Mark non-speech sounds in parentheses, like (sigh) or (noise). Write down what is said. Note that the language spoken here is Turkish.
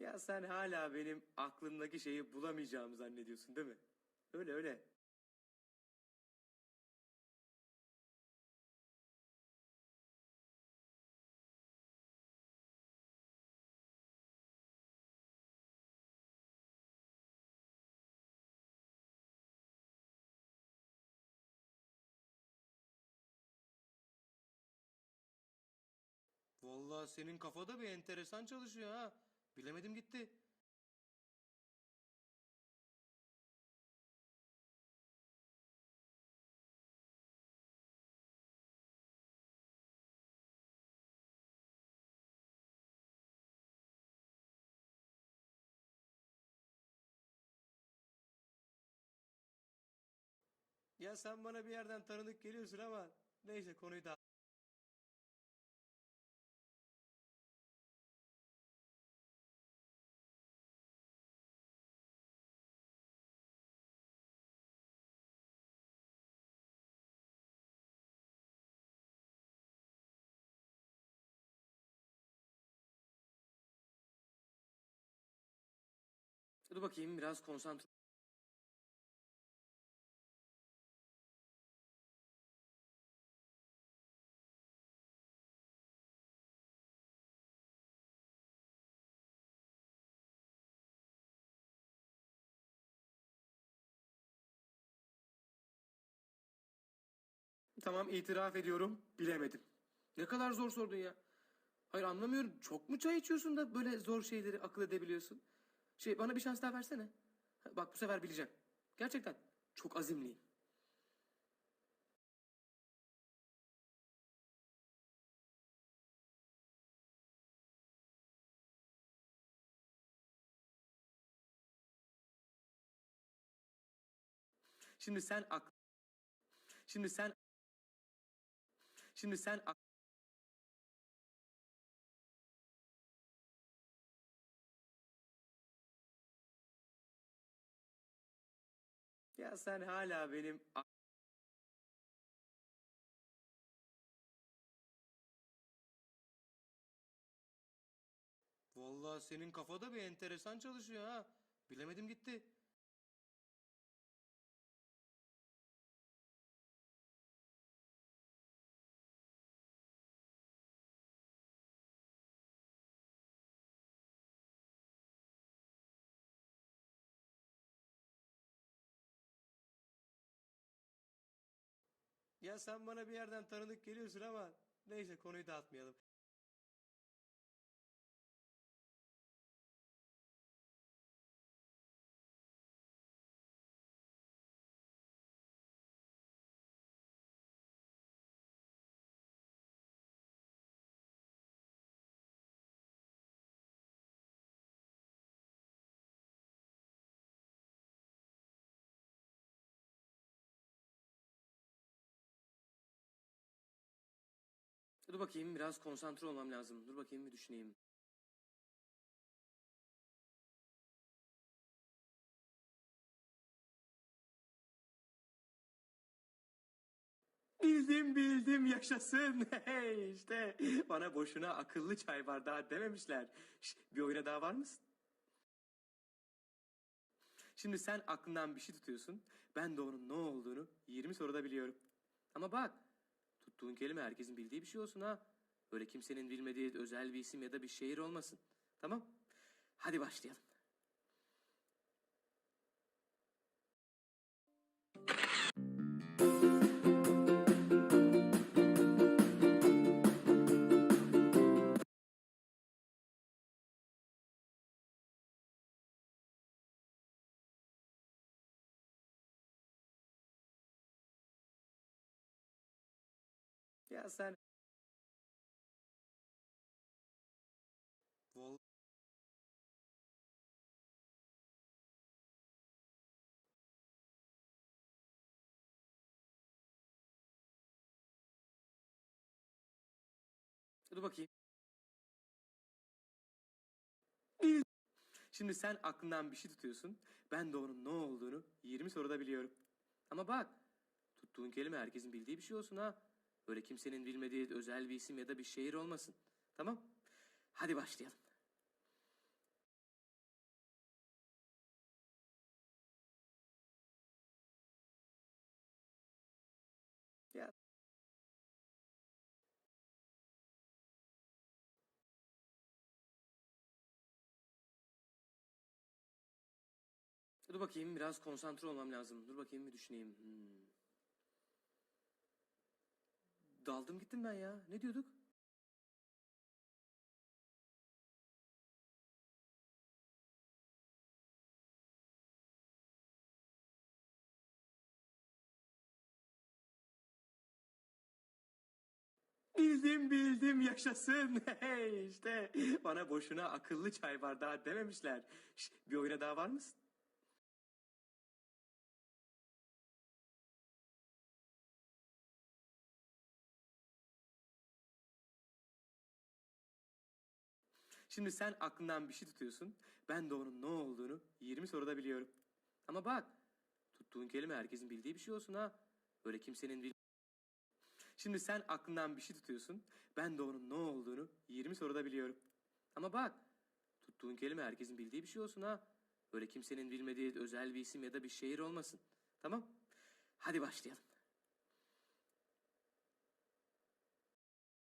Ya sen hala benim aklımdaki şeyi bulamayacağımı zannediyorsun değil mi? Öyle öyle. Vallahi senin kafada bir enteresan çalışıyor ha. Bilemedim gitti. Ya sen bana bir yerden tanıdık geliyorsun ama neyse konuyu da Dur bakayım biraz konsantre. Tamam itiraf ediyorum. Bilemedim. Ne kadar zor sordun ya. Hayır anlamıyorum. Çok mu çay içiyorsun da böyle zor şeyleri akıl edebiliyorsun? Şey bana bir şans daha versene. Bak bu sefer bileceğim. Gerçekten çok azimliyim. Şimdi sen ak Şimdi sen Şimdi sen ak- Ya sen hala benim a- Vallahi senin kafada bir enteresan çalışıyor ha. Bilemedim gitti. Ya sen bana bir yerden tanıdık geliyorsun ama neyse konuyu dağıtmayalım. Dur bakayım biraz konsantre olmam lazım. Dur bakayım bir düşüneyim. Bildim bildim yaşasın. (laughs) Hey işte bana boşuna akıllı çay bardağı dememişler. Şş, bir oyuna daha var mısın? Şimdi sen aklından bir şey tutuyorsun. Ben de onun ne olduğunu 20 soruda biliyorum. Ama bak tuttuğun kelime herkesin bildiği bir şey olsun ha. Öyle kimsenin bilmediği özel bir isim ya da bir şehir olmasın. Tamam? Hadi başlayalım. Ya sen Vallahi Dur bakayım. Bil- Şimdi sen aklından bir şey tutuyorsun. Ben de onun ne olduğunu 20 soruda biliyorum. Ama bak tuttuğun kelime herkesin bildiği bir şey olsun ha. Böyle kimsenin bilmediği özel bir isim ya da bir şehir olmasın. Tamam? Hadi başlayalım. Dur bakayım biraz konsantre olmam lazım. Dur bakayım bir düşüneyim. Hmm. Daldım gittim ben ya. Ne diyorduk? Bildim bildim yaşasın. (laughs) Hey işte bana boşuna akıllı çay bardağı dememişler. Şş, bir oyuna daha var mısın? Şimdi sen aklından bir şey tutuyorsun. Ben de onun ne olduğunu 20 soruda biliyorum. Ama bak tuttuğun kelime herkesin bildiği bir şey olsun ha. Böyle kimsenin bil... Şimdi sen aklından bir şey tutuyorsun. Ben de onun ne olduğunu 20 soruda biliyorum. Ama bak tuttuğun kelime herkesin bildiği bir şey olsun ha. Böyle kimsenin bilmediği özel bir isim ya da bir şehir olmasın. Tamam? Hadi başlayalım.